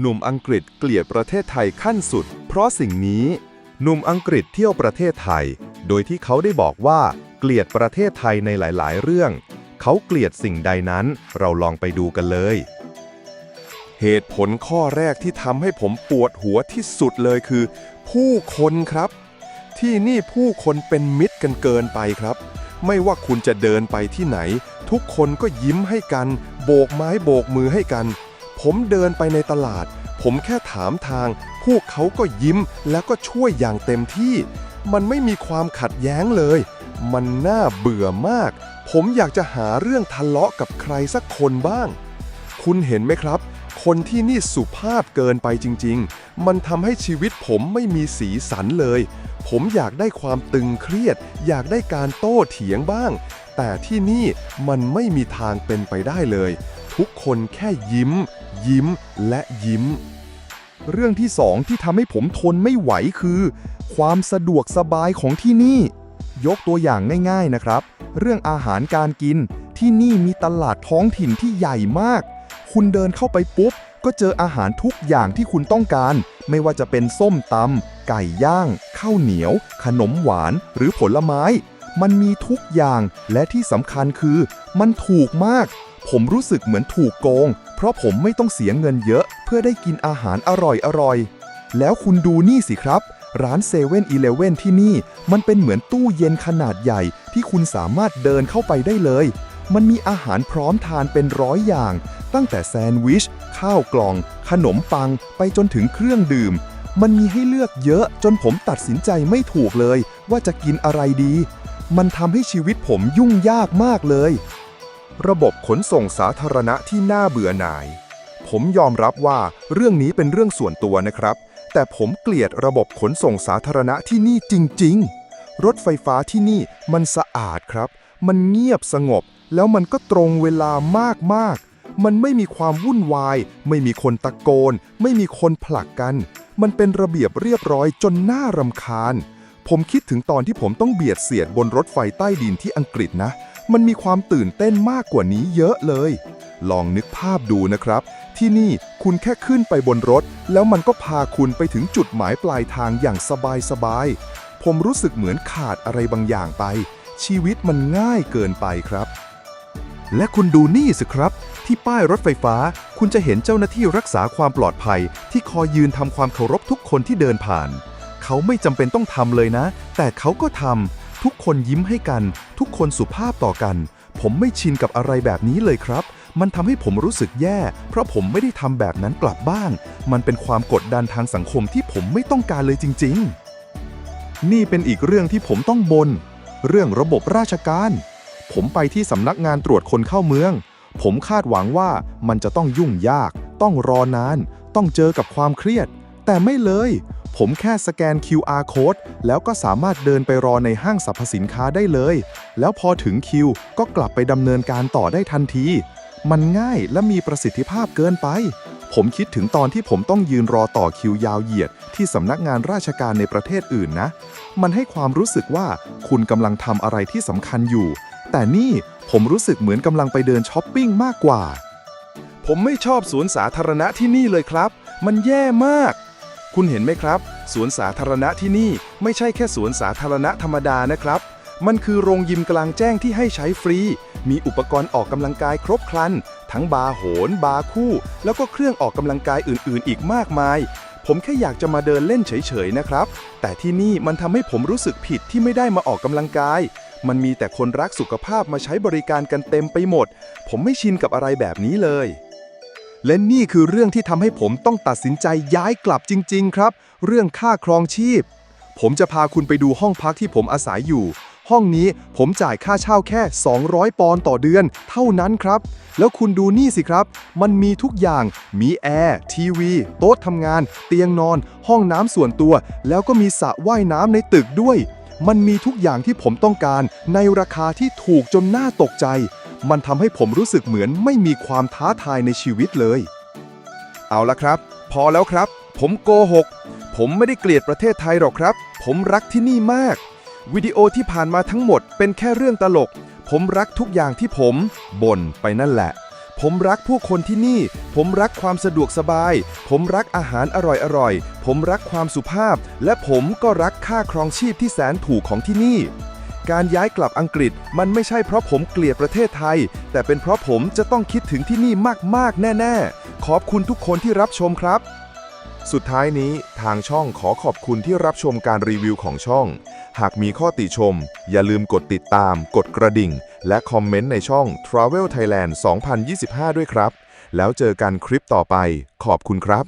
หนุ่มอังกฤษเกลียดประเทศไทยขั้นสุด เพราะสิ่งนี้ หนุ่มอังกฤษเที่ยวประเทศไทย โดยที่เขาได้บอกว่า เกลียดประเทศไทยในหลาย ๆ เรื่อง เขาเกลียดสิ่งใดนั้น เราลองไปดูกันเลย เหตุผลข้อแรกที่ทำให้ผมปวดหัวที่สุดเลยคือ ผู้คนครับ ที่นี่ผู้คนเป็นมิตรกันเกินไปครับ ไม่ว่าคุณจะเดินไปที่ไหน ทุกคนก็ยิ้มให้กัน โบกไม้โบกมือให้กัน ผมเดินไปในตลาด ผมแค่ถามทาง พวกเขาก็ยิ้มแล้วก็ช่วยอย่างเต็มที่ มันไม่มีความขัดแย้งเลย มันน่าเบื่อมาก ผมอยากจะหาเรื่องทะเลาะกับใครสักคนบ้าง คุณเห็นไหมครับ คนที่นี่สุภาพเกินไปจริง ๆ มันทำให้ชีวิตผมไม่มีสีสันเลย ผมอยากได้ความตึงเครียด อยากได้การโต้เถียงบ้าง แต่ที่นี่มันไม่มีทางเป็นไปได้เลย ทุกคนแค่ยิ้ม ยิ้มและยิ้ม เรื่องที่สองที่ทำให้ผมทนไม่ไหวคือ ความสะดวกสบายของที่นี่ ยกตัวอย่างง่ายๆนะครับ เรื่องอาหารการกินที่นี่มีตลาดท้องถิ่นที่ใหญ่มาก คุณเดินเข้าไปปุ๊บ ก็เจออาหารทุกอย่างที่คุณต้องการ ไม่ว่าจะเป็นส้มตำไก่ย่าง ข้าวเหนียว ขนมหวาน หรือผลไม้ มันมีทุกอย่าง และที่สำคัญคือ มันถูกมาก ผมรู้สึกเหมือนถูกโกง เพราะผมไม่ต้องเสียเงินเยอะ เพื่อได้กินอาหารอร่อยๆแล้วคุณดูนี่สิครับ ร้านเซเว่นอีเลเว่นที่นี่ มันเป็นเหมือนตู้เย็นขนาดใหญ่ ที่คุณสามารถเดินเข้าไปได้เลย มันมีอาหารพร้อมทานเป็นร้อยอย่าง ตั้งแต่แซนด์วิช ข้าวกล่อง ขนมปัง ไปจนถึงเครื่องดื่ม มันมีให้เลือกเยอะจนผมตัดสินใจไม่ถูกเลย ว่าจะกินอะไรดี มันทำให้ชีวิตผมยุ่งยากมากเลย ระบบขนส่งสาธารณะที่น่าเบื่อหน่าย ผมยอมรับว่าเรื่องนี้เป็นเรื่องส่วนตัวนะครับ แต่ผมเกลียดระบบขนส่งสาธารณะที่นี่จริง ๆ รถไฟฟ้าที่นี่มันสะอาดครับ มันเงียบสงบ แล้วมันก็ตรงเวลามากๆ มันไม่มีความวุ่นวาย ไม่มีคนตะโกน ไม่มีคนผลักกัน มันเป็นระเบียบเรียบร้อยจนน่ารำคาญผมคิดถึงตอนที่ผมต้องเบียดเสียดบนรถไฟใต้ดินที่อังกฤษนะ มันมีความตื่นเต้นมากกว่านี้เยอะเลย ลองนึกภาพดูนะครับ ที่นี่คุณแค่ขึ้นไปบนรถ แล้วมันก็พาคุณไปถึงจุดหมายปลายทางอย่างสบายๆ ผมรู้สึกเหมือนขาดอะไรบางอย่างไป ชีวิตมันง่ายเกินไปครับ และคุณดูนี่สิครับ ที่ป้ายรถไฟฟ้า คุณจะเห็นเจ้าหน้าที่รักษาความปลอดภัย ที่คอยยืนทำความเคารพทุกคนที่เดินผ่าน เขาไม่จำเป็นต้องทำเลยนะ แต่เขาก็ทำ ทุกคนยิ้มให้กัน ทุกคนสุภาพต่อกัน ผมไม่ชินกับอะไรแบบนี้เลยครับ มันทำให้ผมรู้สึกแย่ เพราะผมไม่ได้ทำแบบนั้นกลับบ้าน มันเป็นความกดดันทางสังคมที่ผมไม่ต้องการเลยจริง ๆ นี่เป็นอีกเรื่องที่ผมต้องบน เรื่องระบบราชการ ผมไปที่สำนักงานตรวจคนเข้าเมือง ผมคาดหวังว่ามันจะต้องยุ่งยาก ต้องรอนาน ต้องเจอกับความเครียด แต่ไม่เลย ผมแค่สแกน QR code แล้วก็สามารถเดินไปรอในห้างสรรพสินค้าได้เลย แล้วพอถึงคิวก็กลับไปดำเนินการต่อได้ทันที มันง่ายและมีประสิทธิภาพเกินไป ผมคิดถึงตอนที่ผมต้องยืนรอต่อคิวยาวเหยียด ที่สำนักงานราชการในประเทศอื่นนะ มันให้ความรู้สึกว่าคุณกำลังทำอะไรที่สำคัญอยู่ แต่นี่ผมรู้สึกเหมือนกำลังไปเดินช้อปปิ้งมากกว่า ผมไม่ชอบสวนสาธารณะที่นี่เลยครับ มันแย่มาก คุณเห็นไหมครับ สวนสาธารณะที่นี่ไม่ใช่แค่สวนสาธารณะธรรมดานะครับ มันคือโรงยิมกลางแจ้งที่ให้ใช้ฟรี มีอุปกรณ์ออกกำลังกายครบครัน ทั้งบาร์โหน บาร์คู่ แล้วก็เครื่องออกกำลังกายอื่นๆ อีกมากมาย ผมแค่อยากจะมาเดินเล่นเฉยๆนะครับ แต่ที่นี่มันทำให้ผมรู้สึกผิดที่ไม่ได้มาออกกำลังกาย มันมีแต่คนรักสุขภาพมาใช้บริการกันเต็มไปหมด ผมไม่ชินกับอะไรแบบนี้เลย และนี่คือเรื่องที่ทำให้ผมต้องตัดสินใจย้ายกลับจริง ๆ ครับ เรื่องค่าครองชีพ ผมจะพาคุณไปดูห้องพักที่ผมอาศัยอยู่ ห้องนี้ผมจ่ายค่าเช่าแค่ 200 ปอนด์ต่อเดือน เท่านั้นครับ แล้วคุณดูนี่สิครับ มันมีทุกอย่าง มีแอร์ ทีวี โต๊ะทำงาน เตียงนอน ห้องน้ำส่วนตัว แล้วก็มีสระว่ายน้ำในตึกด้วย มันมีทุกอย่างที่ผมต้องการ ในราคาที่ถูกจนน่าตกใจ มันทำให้ผมรู้สึกเหมือนไม่มีความท้าทายในชีวิตเลย เอาละครับ พอแล้วครับ ผมโกหก ผมไม่ได้เกลียดประเทศไทยหรอกครับ ผมรักที่นี่มาก วิดีโอที่ผ่านมาทั้งหมดเป็นแค่เรื่องตลก ผมรักทุกอย่างที่ผมบ่นไปนั่นแหละ ผมรักผู้คนที่นี่ ผมรักความสะดวกสบาย ผมรักอาหารอร่อยๆ ผมรักความสุภาพ และผมก็รักค่าครองชีพที่แสนถูกของที่นี่ การย้ายกลับอังกฤษ มันไม่ใช่เพราะผมเกลียดประเทศไทย แต่เป็นเพราะผมจะต้องคิดถึงที่นี่มากๆ แน่ ๆ ขอบคุณทุกคนที่รับชมครับ สุดท้ายนี้ทางช่องขอขอบคุณที่รับชมการรีวิวของช่อง หากมีข้อติชม อย่าลืมกดติดตาม กดกระดิ่ง และคอมเมนต์ในช่อง Travel Thailand 2025 ด้วยครับ แล้วเจอกันคลิปต่อไป ขอบคุณครับ